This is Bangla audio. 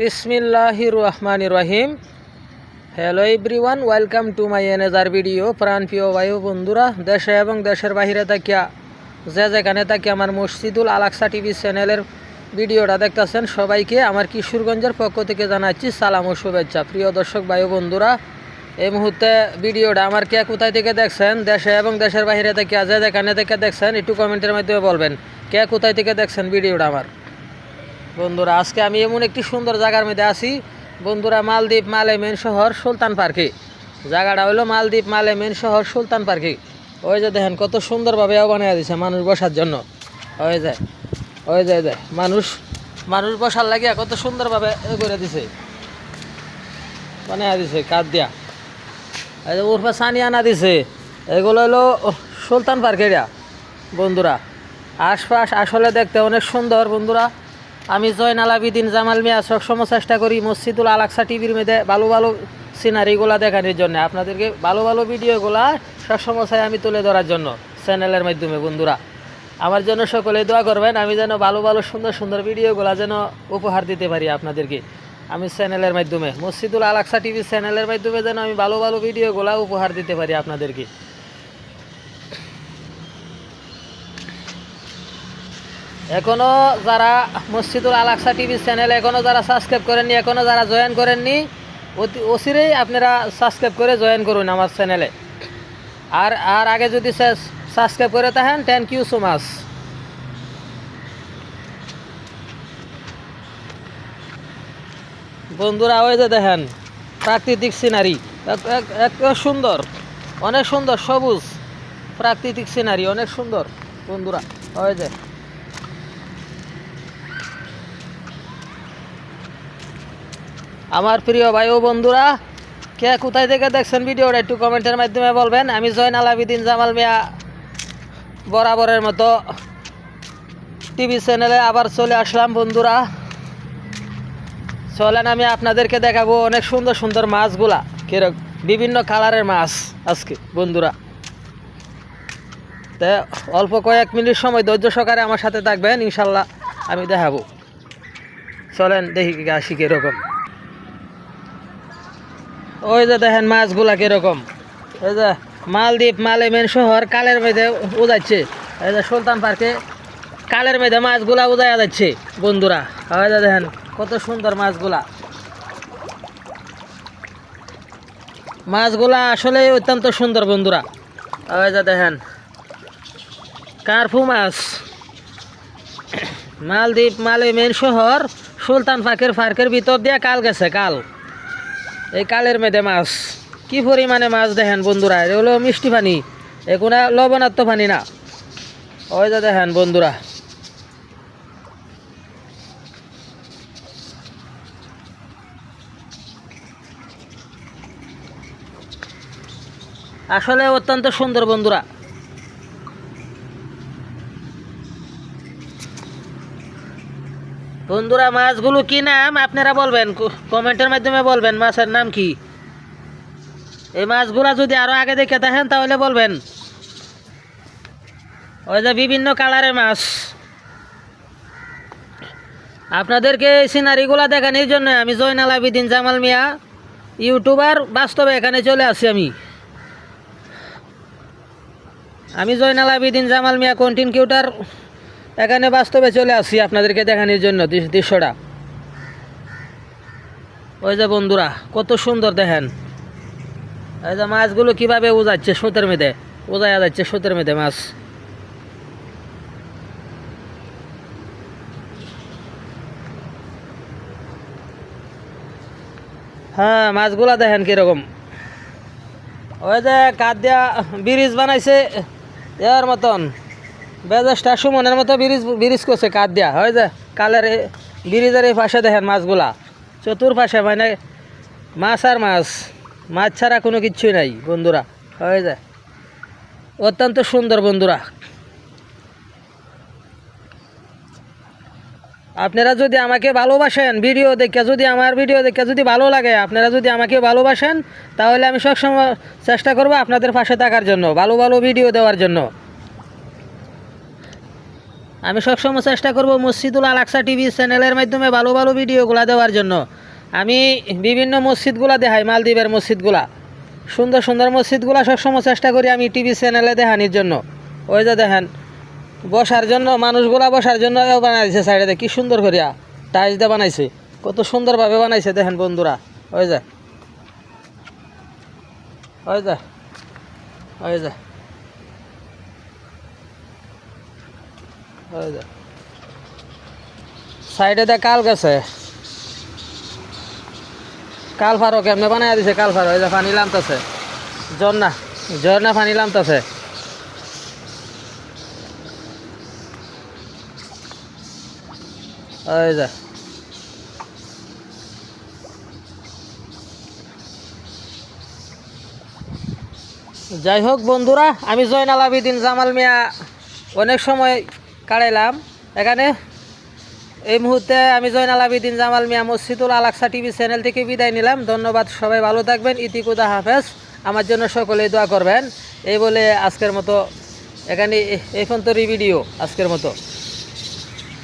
বিসমিল্লাহির রহমান রহিম hello everyone welcome to my এনেজার video প্রাণপ্রিয় বায়ু বন্ধুরা, দেশে এবং দেশের বাহিরে থাকিয়া যে যেখানে থাকি আমার মসজিদুল আলাক্সা টিভি চ্যানেলের ভিডিওটা দেখতেছেন সবাইকে আমার কিশোরগঞ্জের পক্ষ থেকে জানাচ্ছি সালাম ও শুভেচ্ছা। প্রিয় দর্শক বায়ু বন্ধুরা, এই মুহূর্তে ভিডিওটা আমার কে কোথায় থেকে দেখছেন, দেশে এবং দেশের বাইরে থেকে যে যেখানে থেকে দেখছেন, একটু কমেন্টের মাধ্যমে বলবেন, কে কোথায় থেকে দেখছেন ভিডিওটা আমার? বন্ধুরা, আজকে আমি এমন একটি সুন্দর জায়গার মধ্যে আছি। বন্ধুরা, মালদ্বীপ মালে মেন শহর সুলতান পার্কে। জায়গাটা হলো মালদ্বীপ মালে মেন শহর সুলতান পার্কে। ওই যে দেখেন, কত সুন্দরভাবে বানিয়ে দিছে মানুষ বসার জন্য। ওই যায় ওই যায় যায় মানুষ মানুষ বসার লাগিয়া কত সুন্দরভাবে করে দিছে। বানিয়ে দিছে কাঠ দিয়া। এই যে উর্ফা সানি আনা দিছে। এগুলো হলো সুলতান পার্কের বন্ধুরা। আশপাশ আসলে দেখতে অনেক সুন্দর, বন্ধুরা। আমি জয়নাল আবিদিন জামাল মিয়া সবসময় চেষ্টা করি মসজিদুল আলাক্সা টিভির মধ্যে ভালো ভালো সিনারিগুলা দেখানোর জন্য। আপনাদেরকে ভালো ভালো ভিডিওগুলা সবসময় আমি তুলে ধরার জন্য চ্যানেলের মাধ্যমে, বন্ধুরা। আমার জন্য সকলে দোয়া করবেন, আমি যেন ভালো ভালো সুন্দর সুন্দর ভিডিওগুলা যেন উপহার দিতে পারি আপনাদেরকে। আমি চ্যানেলের মাধ্যমে, মসজিদুল আলাক্সা টিভি চ্যানেলের মাধ্যমে যেন আমি ভালো ভালো ভিডিওগুলা উপহার দিতে পারি আপনাদেরকে। এখনও যারা মসজিদুল আলাক্সা টিভি চ্যানেল এখনও যারা সাবস্ক্রাইব করেননি এখনও যারা জয়েন করেননি, অতি অচিরেই আপনারা সাবস্ক্রাইব করে জয়েন করুন আমার চ্যানেলে আর আর আগে যদি সাবস্ক্রাইব করে থাকেন থ্যাংক ইউ সো মাচ বন্ধুরা, ওই যে দেখেন, প্রাকৃতিক সিনারি এক সুন্দর, অনেক সুন্দর, সবুজ প্রাকৃতিক সিনারি অনেক সুন্দর। বন্ধুরা, ওই যে আমার প্রিয় ভাই ও বন্ধুরা, কে কোথায় থেকে দেখছেন ভিডিওটা একটু কমেন্টের মাধ্যমে বলবেন। আমি জয়ন আবিদিন জামাল মিয়া, বরাবরের মতো টিভি চ্যানেলে আবার চলে আসলাম বন্ধুরা। চলেন, আমি আপনাদেরকে দেখাবো অনেক সুন্দর সুন্দর মাছগুলা। কীরকম বিভিন্ন কালারের মাছ আজকে, বন্ধুরা। তা, অল্প কয়েক মিনিট সময় ধৈর্য সহকারে আমার সাথে থাকবেন, ইনশাল্লাহ আমি দেখাবো। চলেন, দেখি আসি কীরকম। ওই যে দেখেন মাছগুলা কীরকম। ওই যে মালদ্বীপ মালে মেন শহর, কালের মেয়েদে উজাচ্ছে এই যে সুলতান পার্কে কালের মেয়েদে মাছগুলা উজায়া যাচ্ছে বন্ধুরা। ওই যে দেখেন কত সুন্দর মাছগুলা। মাছগুলা আসলে অত্যন্ত সুন্দর বন্ধুরা। ওই যে দেখেন কার্ফু মাছ। মালদ্বীপ মালে মেন শহর, সুলতান পার্কের পার্কের ভিতর দিয়ে কাল গেছে, কাল। এই কালের মেদে মাছ। কি পরিমাণে মাছ দেখেন বন্ধুরা? এগুলো মিষ্টি পানি এগুলো লবণাত্ম পানি না। ওই যে দেখেন বন্ধুরা। আসলে অত্যন্ত সুন্দর বন্ধুরা। বন্ধুরা, মাছগুলো কি নাম? আপনারা বলবেন কমেন্টের মাধ্যমে বলবেন, মাছের নাম কি? এই মাছগুলা যদি আরও আগে দেখে থাকেন, তাহলে বলবেন। ওই যে বিভিন্ন কালারের মাছ। আপনাদেরকে এই সিনারিগুলা দেখানোর জন্য আমি জয়নাল আবিদিন জামাল মিয়া, ইউটিউবার, বাস্তবে এখানে চলে আসি আমি। আমি জয়নাল আবিদিন জামাল মিয়া কন্টিনিউটার এখানে বাস্তবে চলে আসছি আপনাদেরকে দেখানোর জন্য দৃশ্যটা। ওই যে বন্ধুরা, কত সুন্দর দেখেন। এই যে মাছগুলো কীভাবে উজাচ্ছে সুতের মেধে উজায়া যাচ্ছে সুতের মেধে মাছ। হ্যাঁ মাছগুলা দেখেন কীরকম। ওই যে কাঠ দিয়া ব্রিজ বানাইছে, দেওয়ার মতন। বেজাসটা সুমনের মতো ব্রিজ ব্রিজ করছে কাঠ দিয়া। হয় যে কালের ব্রিজের এই পাশে দেখেন মাছগুলা। চতুর্পাশে মানে মাছ আর মাছ মাছ ছাড়া কোনো কিচ্ছুই নাই বন্ধুরা, হয়ে যায় অত্যন্ত সুন্দর বন্ধুরা। আপনারা যদি আমাকে ভালোবাসেন ভিডিও দেখে, যদি আমার ভিডিও দেখে যদি ভালো লাগে, আপনারা যদি আমাকে ভালোবাসেন, তাহলে আমি সবসময় চেষ্টা করব আপনাদের পাশে থাকার জন্য, ভালো ভালো ভিডিও দেওয়ার জন্য। আমি সবসময় চেষ্টা করব মসজিদুল আলাকসা টিভি চ্যানেলের মাধ্যমে ভালো ভালো ভিডিওগুলো দেওয়ার জন্য। আমি বিভিন্ন মসজিদগুলা দেখাই, মালদ্বীপের মসজিদগুলা। সুন্দর সুন্দর মসজিদগুলা সবসময় চেষ্টা করি আমি টিভি চ্যানেলে দেখানির জন্য। ওই যে দেখেন, বসার জন্য, মানুষগুলা বসার জন্য বানাইছে সাইডে, কি সুন্দর করিয়া টাইলস দিয়ে বানাইছে। কত সুন্দরভাবে বানাইছে দেখেন বন্ধুরা, ওই যে। ওই যে ওই যে ওই যে সাইডে দে কাল গেছে। কাল ফারো কেমনে বানাই দিছে কাল ফারো? এই যে পানি লামতেছে ঝর্ণা ঝর্ণা পানি লামতেছে ওই যে। যাই হোক বন্ধুরা, আমি জয়নাল আবিদিন জামাল মিয়া অনেক সময় কাটাইলাম এখানে এই মুহূর্তে আমি জয়ন আবিদিন জামাল মিয়া মসজিদুল আলাকসা টিভি চ্যানেল থেকে বিদায় নিলাম। ধন্যবাদ, সবাই ভালো থাকবেন। ইতিকুদা হাফেজ। আমার জন্য সকলেই দোয়া করবেন। এই বলে আজকের মতো এখানে এই তো ভিডিও আজকের মতো।